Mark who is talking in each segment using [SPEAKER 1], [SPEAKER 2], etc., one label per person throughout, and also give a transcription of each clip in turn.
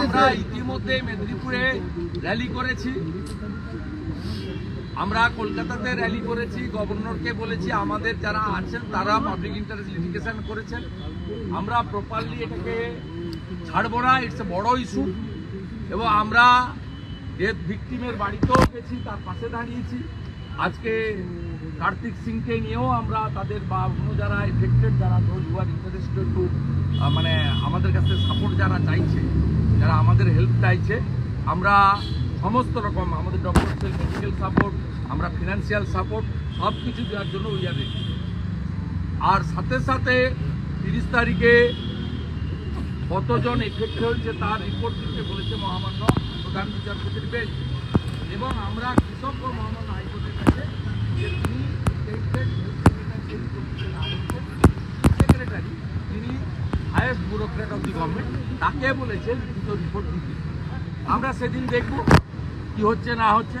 [SPEAKER 1] আমরা ইতিমধ্যে মেদিনীপুরে র্যালি করেছি। আমরা কলকাতাতে র্যালি করেছি, গভর্নরকে বলেছি, আমাদের যারা আছেন তারা পাবলিক ইন্টারেস্ট লিটিগেশন করেছেন। আমরা প্রপারলি এটাকে ছাড়বো না ইটস এ বড় ইস্যু এবং আমরা ডেথ ভিকটিমের বাড়িতেও গেছি, তার পাশে দাঁড়িয়েছি। আজকে কার্তিক সিংকে নিয়েও আমরা তাদের বা অন্য যারা এফেক্টেড যারা ইউ আর ইন্টারেস্টেড টু মানে আমাদের কাছে সাপোর্ট যারা চাইছে যারা আমাদের হেল্প চাইছে, আমরা সমস্ত রকম, আমাদের ডক্টর মেডিকেল সাপোর্ট আমরা ফিনান্সিয়াল সাপোর্ট সব কিছু দেওয়ার জন্য উই আর আর সাথে সাথে তিরিশ তারিখে কতজন এফেক্ট হয়েছে তার রিপোর্ট দিতে বলেছে মহামান্য প্রধান বিচারপতির বেঞ্চ। এবং আমরা কৃষক ও মহামান্য হাইকোর্টের দি গভর্নমেন্ট তাকে বলেছেন দুটো রিপোর্ট দিতে আমরা সেদিন দেখব কি হচ্ছে, না হচ্ছে,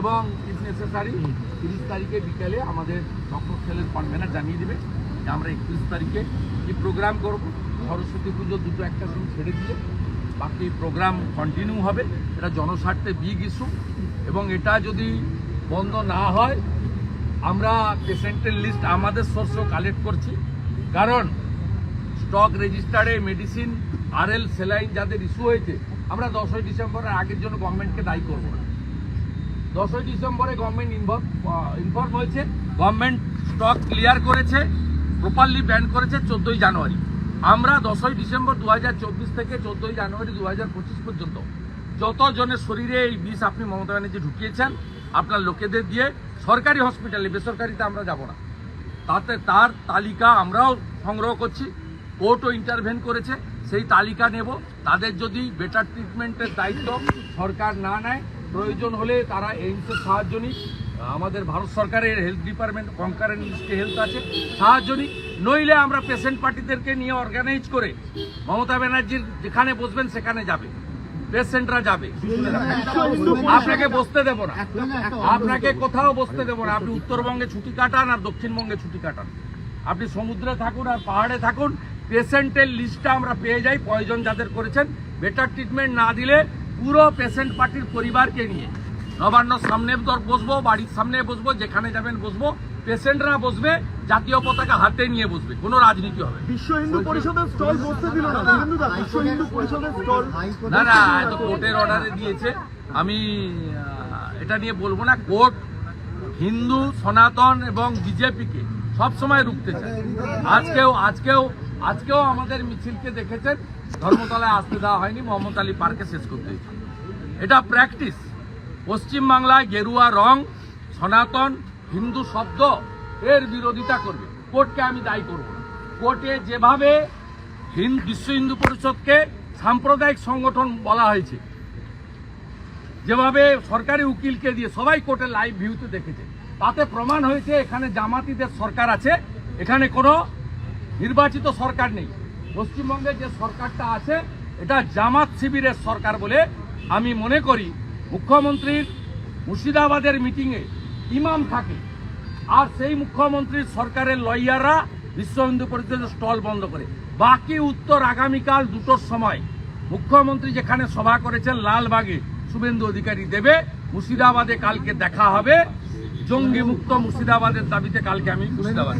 [SPEAKER 1] এবং ইফ নেসেসারি তিরিশ তারিখে বিকেলে আমাদের ডক্টর সেলের কনভেনার জানিয়ে দেবে যে আমরা একত্রিশ তারিখে কি প্রোগ্রাম করব। সরস্বতী পুজো দুটো একটা দিন ছেড়ে দিয়ে বাকি প্রোগ্রাম কন্টিনিউ হবে। এটা জনস্বার্থে বিগ ইস্যু এবং এটা যদি বন্ধ না হয়, আমরা পেশেন্টের লিস্ট আমাদের সোর্সও কালেক্ট করছি। কারণ স্টক রেজিস্টারে মেডিসিন, আরএল সেলাইন যাদের ইস্যু হয়েছে, আমরা দশই ডিসেম্বরের আগের জন্য গভর্নমেন্টকে দায়ী করব না। দশই ডিসেম্বরে গভর্নমেন্ট ইনভলভ ইনফর্ম হয়েছে, গভর্নমেন্ট স্টক ক্লিয়ার করেছে, প্রপারলি ব্যান করেছে চোদ্দোই জানুয়ারি। আমরা দশই ডিসেম্বর দু হাজার চব্বিশ থেকে চোদ্দোই জানুয়ারি দু হাজার পঁচিশ পর্যন্ত যতজনের শরীরে এই বিষ আপনি মমতা ব্যানার্জি ঢুকিয়েছেন, আপনার লোকেদের দিয়ে, সরকারি হসপিটালে, বেসরকারিতে আমরা যাব না। তাতে তার তালিকা আমরাও সংগ্রহ করছি। কোর্টও ইন্টারভেন করেছে, সেই তালিকা নেব। তাদের যদি বেটার ট্রিটমেন্টের দায়িত্ব সরকার না নেয়, প্রয়োজন হলে তারা এইমসের সাহায্য নিক। আমাদের ভারত সরকারের হেলথ ডিপার্টমেন্ট কনকারেন্ট হেলথ আছে, সাহায্য নিক। নইলে আমরা পেশেন্ট পার্টিদেরকে নিয়ে অর্গানাইজ করে মমতা ব্যানার্জির যেখানে বসবেন সেখানে যাবে। পেশেন্টরা যাবে। আপনাকে বসতে দেবো না। আপনাকে কোথাও বসতে দেবো না। আপনি উত্তরবঙ্গে ছুটি কাটান আর দক্ষিণবঙ্গে ছুটি কাটান। আপনি সমুদ্রে থাকুন আর পাহাড়ে থাকুন। পেশেন্টের লিস্টটা আমরা পেয়ে যাই প্রয়োজন যাদের করেছেন। বেটার ট্রিটমেন্ট না দিলে পুরো পেশেন্ট পার্টির পরিবারকে নিয়ে। নবান্ন সামনে বসবো বাড়ির সামনে বসবো যেখানে যাবেন বসবো। পেশেন্টরা বসবে জাতীয় পতাকা হাতে নিয়ে বসবে। কোনো রাজনীতি হবে
[SPEAKER 2] বিশ্ব হিন্দু পরিষদের স্টল বসতে দিল না। বিশ্ব হিন্দু পরিষদের স্টল
[SPEAKER 1] না না এত কোর্টের অর্ডারে দিয়েছে। আমি এটা নিয়ে বলব না। কোর্ট হিন্দু সনাতন এবং বিজেপিকে সবসময় রুখতে চায়। আজকেও আজকেও আজকেও আমাদের মিছিলকে দেখেছেন। ধর্মতলায় আসতে দেওয়া হয়নি, মোহাম্মদ আলী পার্কে শেষ করতে এটা প্র্যাকটিস। পশ্চিমবাংলায় গেরুয়া রং, সনাতন, হিন্দু শব্দ, এর বিরোধিতা করবে। কোর্টকে আমি দায়ী করব না। কোর্টে যেভাবে বিশ্ব হিন্দু পরিষদকে সাম্প্রদায়িক সংগঠন বলা হয়েছে, যেভাবে সরকারি উকিলকে দিয়ে সবাই কোর্টে লাইভ ভিউতে দেখেছে, তাতে প্রমাণ হয়েছে এখানে জামাতিদের সরকার আছে, এখানে কোনো নির্বাচিত সরকার নেই। পশ্চিমবঙ্গে যে সরকারটা আছে, এটা জামাত শিবিরের সরকার বলে আমি মনে করি। মুখ্যমন্ত্রীর মুর্শিদাবাদের মিটিংয়ে ইমাম থাকে। আর সেই মুখ্যমন্ত্রীর সরকারের লয়াররা বিশ্ব হিন্দু পরিষদের স্টল বন্ধ করে। বাকি উত্তর আগামীকাল দুটোর সময় মুখ্যমন্ত্রী যেখানে সভা করেছেন লালবাগে শুভেন্দু অধিকারী দেবে। মুর্শিদাবাদে কালকে দেখা হবে। জঙ্গি মুক্ত মুর্শিদাবাদের দাবিতে কালকে আমি মুর্শিদাবাদ।